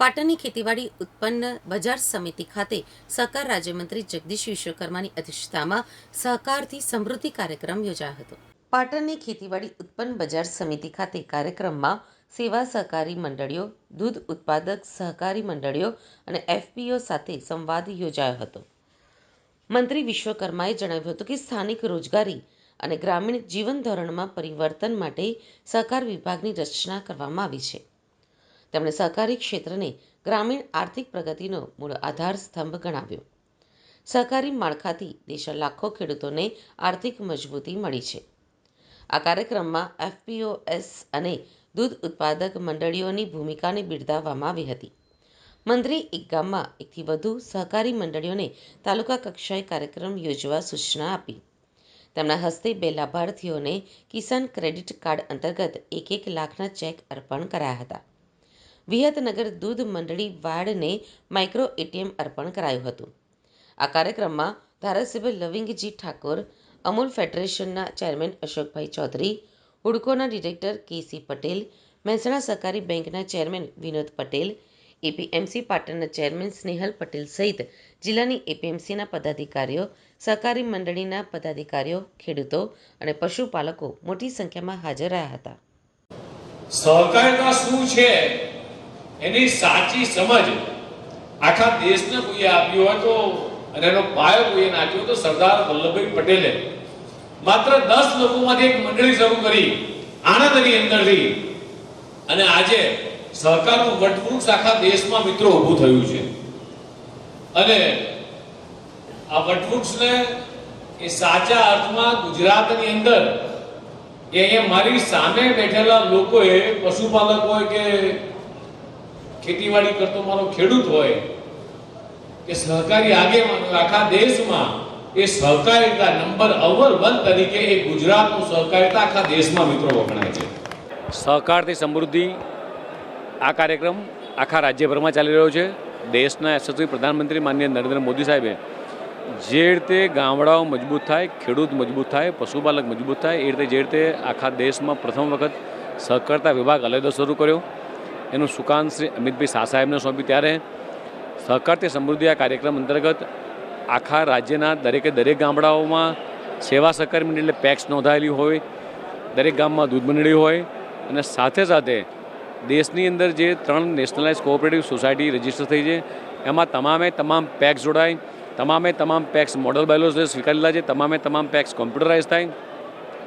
પાટણની ખેતીવાડી ઉત્પન્ન બજાર સમિતિ ખાતે સહકાર રાજ્યમંત્રી જગદીશ વિશ્વકર્માની અધ્યક્ષતામાં સહકારથી સમૃદ્ધિ કાર્યક્રમ યોજાયો હતો. પાટણની ખેતીવાડી ઉત્પન્ન બજાર સમિતિ ખાતે કાર્યક્રમમાં સેવા સહકારી મંડળીઓ, દૂધ ઉત્પાદક સહકારી મંડળીઓ અને એફપીઓ સાથે સંવાદ યોજાયો હતો. મંત્રી વિશ્વકર્માએ જણાવ્યું હતું કે સ્થાનિક રોજગારી અને ગ્રામીણ જીવન ધોરણમાં પરિવર્તન માટે સહકાર વિભાગની રચના કરવામાં આવી છે. તેમણે સહકારી ક્ષેત્રને ગ્રામીણ આર્થિક પ્રગતિનો મૂળ આધાર સ્તંભ ગણાવ્યો. સહકારી માળખાથી દેશના લાખો ખેડૂતોને આર્થિક મજબૂતી મળી છે. આ કાર્યક્રમમાં એફપીઓએસ અને દૂધ ઉત્પાદક મંડળીઓની ભૂમિકાને બિરદાવવામાં આવી હતી. મંત્રી એક ગામમાં એકથી વધુ સહકારી મંડળીઓને તાલુકા કક્ષાએ કાર્યક્રમ યોજવા સૂચના આપી. તેમના હસ્તે બે લાભાર્થીઓને કિસાન ક્રેડિટ કાર્ડ અંતર્ગત એક એક લાખના ચેક અર્પણ કરાયા હતા. વિહતનગર દૂધ મંડળી વાડને માઇક્રો એટીએમ અર્પણ કરાયું હતું. આ કાર્યક્રમમાં ધારાસભ્ય લવિંગજી ઠાકોર, અમૂલ ફેડરેશનના ચેરમેન અશોકભાઈ ચૌધરી હુડકોના ડિરેક્ટર કેસી પટેલ, મહેસાણા સહકારી બેંકના ચેરમેન વિનોદ પટેલ, એપીએમસી પાટણના ચેરમેન સ્નેહલ પટેલ સહિત જિલ્લાની એપીએમસીના પદાધિકારીઓ, સહકારી મંડળીના પદાધિકારીઓ, ખેડૂતો અને પશુપાલકો મોટી સંખ્યામાં હાજર રહ્યા હતા. સહકારિતા શું છે? એની સાચી સમજ આખા દેશને કોઈએ આપ્યો હોય તો, અને એનો પાયો કોઈએ નાખ્યો તો સરદાર વલ્લભભાઈ પટેલે માત્ર દસ લોકોમાંથી એક મંડળી શરૂ કરી, આણંદની અંદરથી. અને આજે સહકારનું વટવૃક્ષ આખા દેશમાં મિત્રો ઊભું થયું છે. અને આ વટવૃક્ષને એ સાચા અર્થમાં ગુજરાતની અંદર એ અહીંયા મારી સામે બેઠેલા લોકોએ, પશુપાલક હોય કે ખેતીવાડી કરતો મારો ખેડૂત હોય કે સહકારી આગેવાન આખા દેશમાં એ સહકારિતા નંબર અવર વન તરીકે એ ગુજરાતનું સહકારિતા આખા દેશમાં મિત્રો વખણાય છે. સહકારથી સમૃદ્ધિ આ કાર્યક્રમ આખા રાજ્યભરમાં ચાલી રહ્યો છે. દેશના યશસ્વી પ્રધાનમંત્રી માનનીય નરેન્દ્ર મોદી સાહેબે જે રીતે ગામડાઓ મજબૂત થાય, ખેડૂત મજબૂત થાય, પશુપાલક મજબૂત થાય, એ રીતે જે રીતે આખા દેશમાં પ્રથમ વખત સહકારતા વિભાગ અલયદો શરૂ કર્યો. એનું સુકાન શ્રી અમિતભાઈ શાહ સાહેબને સોંપ્યું ત્યારે સહકારથી સમૃદ્ધિ આ કાર્યક્રમ અંતર્ગત આખા રાજ્યના દરેકે દરેક ગામડાઓમાં સેવા સહકાર મંડળી એટલે પેક્સ નોંધાયેલી હોય, દરેક ગામમાં દૂધ મંડળી હોય અને સાથે સાથે દેશની અંદર જે ત્રણ નેશનલાઇઝ કોઓપરેટિવ સોસાયટી રજિસ્ટર થઈ છે, એમાં તમામે તમામ પેક્સ જોડાય, તમામે તમામ પેક્સ મોડલ બાયલોસ સ્વીકારેલા છે, તમામે તમામ પેક્સ કોમ્પ્યુટરાઇઝ થાય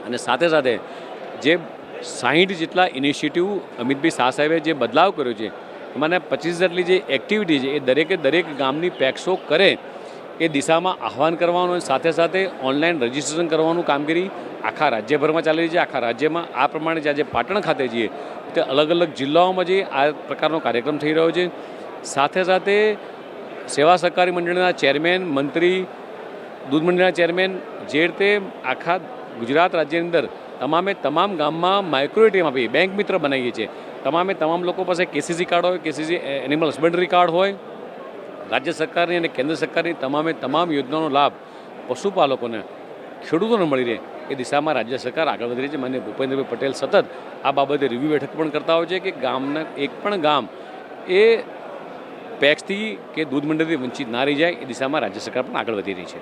અને સાથે સાથે જે સાહીઠ જેટલા ઇનિશિયેટિવ અમિતભાઈ શાહ સાહેબે જે બદલાવ કર્યો છે, એમાંને પચીસ જેટલી જે એક્ટિવિટી છે, એ દરેકે દરેક ગામની પેક્સો કરે એ દિશામાં આહવાન કરવાનું અને સાથે સાથે ઓનલાઈન રજિસ્ટ્રેશન કરવાનું કામગીરી આખા રાજ્યભરમાં ચાલી રહી છે. આખા રાજ્યમાં આ પ્રમાણે જે આજે પાટણ ખાતે જઈએ, તે અલગ અલગ જિલ્લાઓમાં જે આ પ્રકારનો કાર્યક્રમ થઈ રહ્યો છે. સાથે સાથે સેવા સહકારી મંડળના ચેરમેન મંત્રી, દૂધ મંડળના ચેરમેન જે રીતે આખા ગુજરાત રાજ્યની અંદર તમામે તમામ ગામમાં માઇક્રો એટીએમ આપી બેંક મિત્ર બનાવીએ છીએ. તમામે તમામ લોકો પાસે કેસીસી કાર્ડ હોય કેસીસી એનિમલ હસબન્ડરી કાર્ડ હોય, રાજ્ય સરકારની અને કેન્દ્ર સરકારની તમામે તમામ યોજનાનો લાભ પશુપાલકોને, ખેડૂતોને મળી રહે એ દિશામાં રાજ્ય સરકાર આગળ વધી રહી છે. માન્ય ભૂપેન્દ્રભાઈ પટેલ સતત આ બાબતે રિવ્યૂ બેઠક પણ કરતા હોય છે કે ગામના એક પણ ગામ એ પેક્સથી કે દૂધ મંડળથી વંચિત ના રહી જાય, એ દિશામાં રાજ્ય સરકાર પણ આગળ વધી રહી છે.